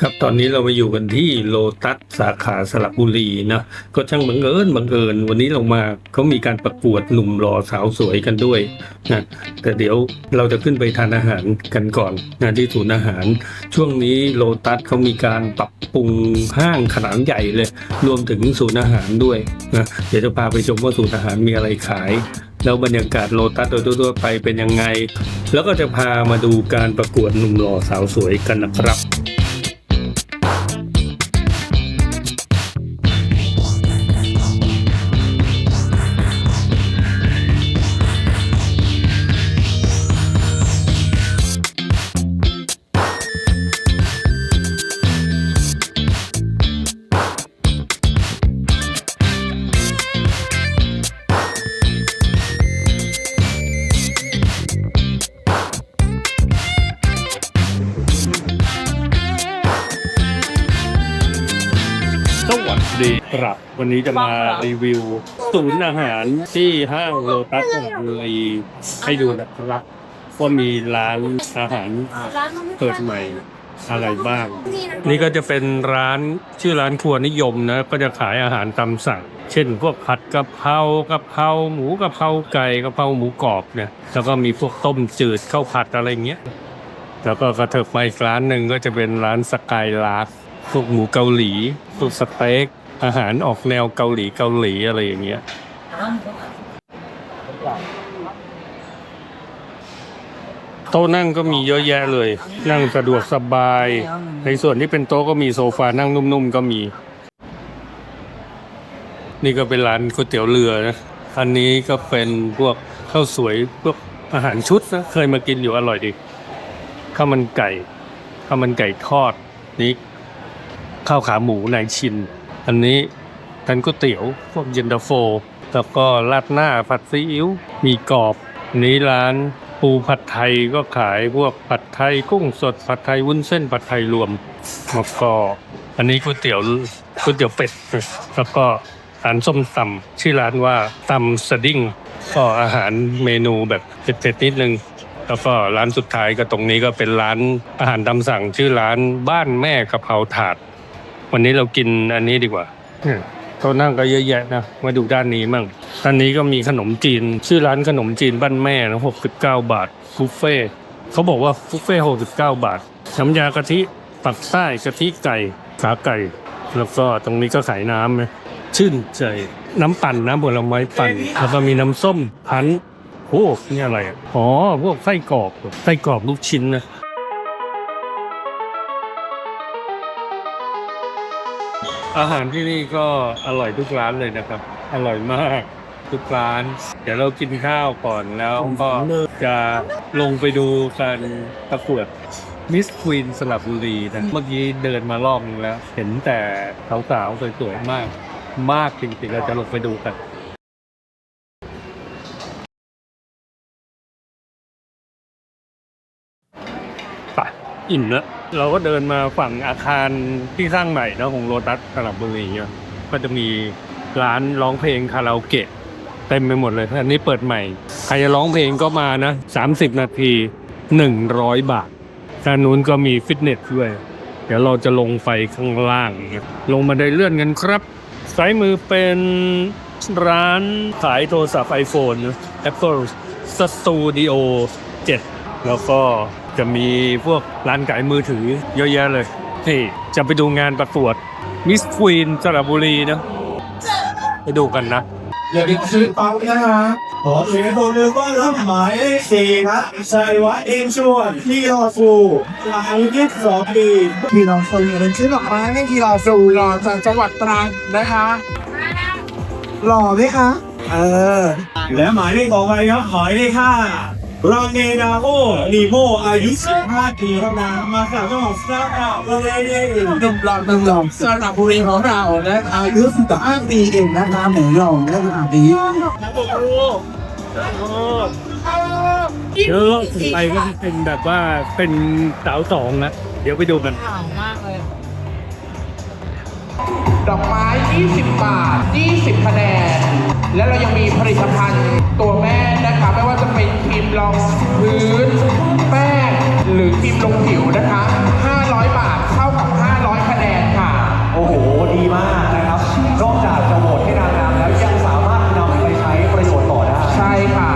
ครับตอนนี้เรามาอยู่กันที่โลตัสสาขาสระบุรีนะก็ช่างบังเอิญบังเอิญวันนี้เรามาเขามีการประกวดหนุ่มหล่อสาวสวยกันด้วยนะแต่เดี๋ยวเราจะขึ้นไปทานอาหารกันก่อนนะที่ศูนย์อาหาร ช่วงนี้โลตัสเขามีการปรับปรุงห้างขนาดใหญ่เลย รวมถึงศูนย์อาหารด้วยนะเดี๋ยวจะพาไปชมว่าศูนย์อาหารมีอะไรขายแล้วบรรยากาศโลตัสโดยทั่วไปเป็นยังไง แล้วก็จะพามาดูการประกวดหนุ่มหล่อสาวสวยกันนะครับ ดีครับวันนี้จะมารีวิวศูนย์อาหารที่ห้างโลตัสสระบุรีให้ดูนะครับว่ามีร้านอาหารเปิดใหม่อะไรบ้าง นี่ก็จะเป็นร้านชื่อร้านครัวนิยมนะก็จะขายอาหารตามสั่ง เช่น พวกผัดกะเพรากะเพราหมูกะเพราไก่กะเพราหมูกรอบเนี่ยแล้วก็มีพวกต้มจืดข้าวผัดอะไรเงี้ยแล้วก็กระเถิบมาอีกร้านหนึ่งก็จะเป็นร้านสกายลาสพวกหมูเกาหลีพวกสเต็ก อาหารออกแนวเกาหลีเกาหลีอะไรอย่างเงี้ยโต๊ะนั่งก็มีเยอะแยะเลย นั่งสะดวกสบาย ในส่วนที่เป็นโต๊ะก็มีโซฟานั่งนุ่มๆก็มี นี่ก็เป็นร้านก๋วยเตี๋ยวเรือนะอันนี้ก็เป็นพวกข้าวสวยพวกอาหารชุดนะเคยมากินอยู่อร่อยดีข้าวมันไก่ข้าวมันไก่ทอดนี่ข้าวขาหมูนายชิน อันนี้กันก๋วยเตี๋ยวพวกเย็นตาโฟ แล้วก็ราดหน้าผัดซีอิ๊วมีกรอบอันนี้ร้านปูผัดไทยก็ขายพวกผัดไทยกุ้งสดผัดไทยวุ้นเส้นผัดไทยรวมแล้วก็อันนี้ก๋วยเตี๋ยวก๋วยเตี๋ยวเป็ดแล้วก็ร้านส้มตำชื่อร้านว่าตำสดิ้งก็อาหารเมนูแบบเผ็ดๆนิดนึง แล้วก็ร้านสุดท้ายก็ตรงนี้ก็เป็นร้านอาหารตามสั่งชื่อร้านบ้านแม่กะเพราถาด วันนี้เรากินอันนี้ดีกว่าเนี่ยโต๊ะนั่งก็เยอะแยะนะมาดูด้านนี้มั่งด้านนี้ก็มีขนมจีน ชื่อร้านขนมจีนบ้านแม่นะหกสิบเก้าบาทบุฟเฟ่เขาบอกว่าบุฟเฟ่หกสิบเก้าบาทน้ำยากะทิปักใต้กะทิไก่ขาไก่ แล้วก็ตรงนี้ก็ขายน้ำนะชื่นใจน้ำปั่นน้ำผลไม้ปั่นแล้วก็มีน้ำส้มพันโอ้นี่อะไรอะอ๋อพวกไส้กรอกไส้กรอกลูกชิ้นนะ อาหารที่นี่ก็อร่อยทุกร้านเลยนะครับ อร่อยมากทุกร้าน เดี๋ยวเรากินข้าวก่อนแล้วก็จะลงไปดูการประกวดมิสควีนสระบุรีนะเมื่อกี้เดินมารอบนึงแล้ว เห็นแต่สาวๆสวยๆมาก มากจริงๆเราจะลงไปดูกันไปอิ่มแล้ว เราก็เดินมาฝั่งอาคารที่สร้างใหม่นะของโลตัสสระบุรีก็จะมีร้านร้องเพลงคาราโอเกะเต็มไปหมดเลย อันนี้เปิดใหม่ ใครจะร้องเพลงก็มานะ30 นาที 100 บาทด้านนู้นก็มีฟิตเนสด้วย เดี๋ยวเราจะลงไปข้างล่าง ลงมาได้เลื่อนกันครับซ้ายมือเป็นร้านขายโทรศัพท์ iPhone น Apple Studio 7 แล้วก็จะมีพวกร้านขายมือถือเยอะแยะเลยนี่จะไปดูงานประกวดมิสควีนสระบุรีนะไปดูกันนะ อย่าลืมซื้อปั๊มนะฮะขอเสียงตัวหนึ่งว่ารับหมายเลขสี่ครับชัยวัฒน์อินชวนที่รอฟูหลังยี่สิบสองปีพี่น้องคนนี้เป็นชื่อดอกไม้ให้ที่รอฟูรอจากจังหวัดตรังนะคะหล่อไหมคะ เออ และหมายเลขต่อไปครับหมายเลขห้า รองเนดาโอนีโมอายุ 15 ปีครับนะมาจากจังหวัดสระบุรีหนุ่มหล่อหนุ่มหล่อสระบุรีของเราและอายุ 15 ปีเองนะคะหมูหล่อและขนาดนี้เดี๋ยวรอบถัดไปก็จะเป็นแบบว่าเป็นสาวสองนะเดี๋ยวไปดูกันดอกไม้ 20 บาท 20คะแนน แล้วเรายังมีผลิตภัณฑ์ตัวแม่นะคะไม่ว่า จะเป็นครีมรองพื้น แป้งหรือครีมลงผิวนะคะ 500 บาทเท่ากับ 500 คะแนนค่ะ โอ้โห ดีมากนะครับ นอกจากจะโหวตให้นางงามแล้วยังสามารถนำไปใช้ประโยชน์ต่อได้ ใช่ค่ะ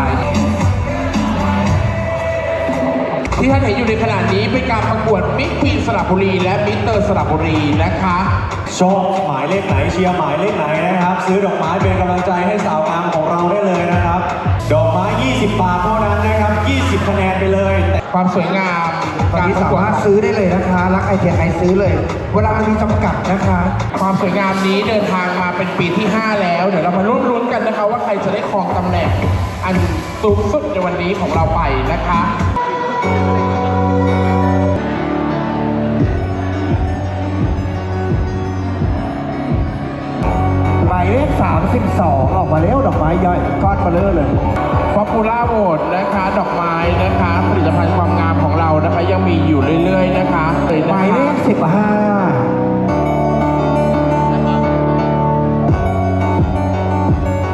ที่ท่านเห็นอยู่ในขณะนี้เป็นการประกวดมิสทีนสระบุรี และมิสเตอร์สระบุรีนะคะ ชอบหมายเลขไหนเชียร์หมายเลขไหนนะครับ ซื้อดอกไม้เป็นกำลังใจให้สาวงามของเราได้เลยนะครับ ดอกไม้ 20 บาทเท่านั้นนะครับ 20 คะแนนไปเลย ความสวยงามตอนการนี้ประสากวดมารถซื้อได้เลยนะคะ รักไอเทียไอซื้อเลย เวลามันมีจำกัดนะคะ ความสวยงามนี้เดินทางมาเป็นปีที่ 5 แล้ว เดี๋ยวเรามาลุ้นลุ้นๆกันนะคะ ว่าใครจะได้ครองตำแหน่งอันสูงสุดในวันนี้ของเราไปนะคะ 12 ออกมาแล้วดอกไม้ย่อยก้อนมาเลอเลยป๊อปปูล่าโหวตนะคะ ดอกไม้นะคะ ผลิตภัณฑ์ความงามของเรานะคะ ยังมีอยู่เรื่อยๆนะคะหมายเลข15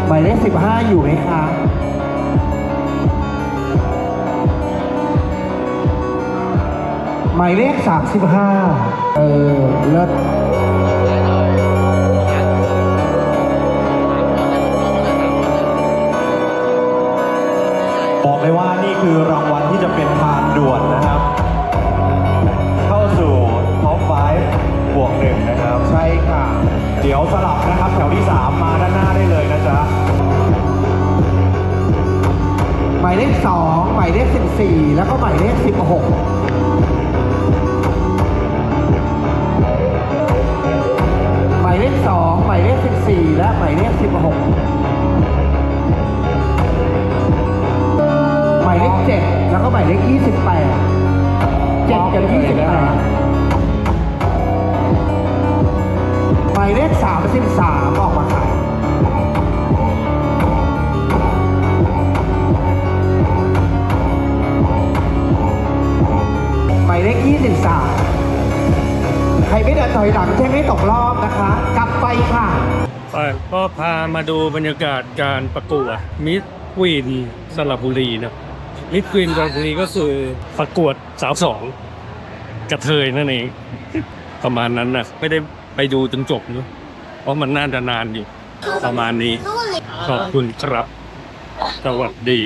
หมายเลข15 อยู่ไหมคะหมายเลข35 เออเลิศ นี่คือรางวัลที่จะเป็นทางด่วนนะครับ เข้าสู่ท็อป5บวกหนึ่งนะครับ ใช่ค่ะ เดี๋ยวสลับนะครับแถวที่ 3 มาด้านหน้าได้เลยนะจ๊ะ หมายเลข2หมายเลข14 แล้วก็หมายเลข16หมายเลข2หมายเลข14 และหมายเลข16 7กับ28หมายเลข33 ออกมาขายหมายเลข23 ใครไม่เดินถอยหลังใช่ไหมตกรอบนะคะ กลับไปค่ะไปก็พามาดูบรรยากาศการประกวดมิสควีนสระบุรีนะมิสควีนสระบุรีก็คือประกวดสาวสอง กระเทยนั่นเอง ประมาณนั้นนะไม่ได้ไปดูจนจบเนอะเพราะมันน่าจะนานอยู่ ประมาณนี้ ขอบคุณครับ สวัสดี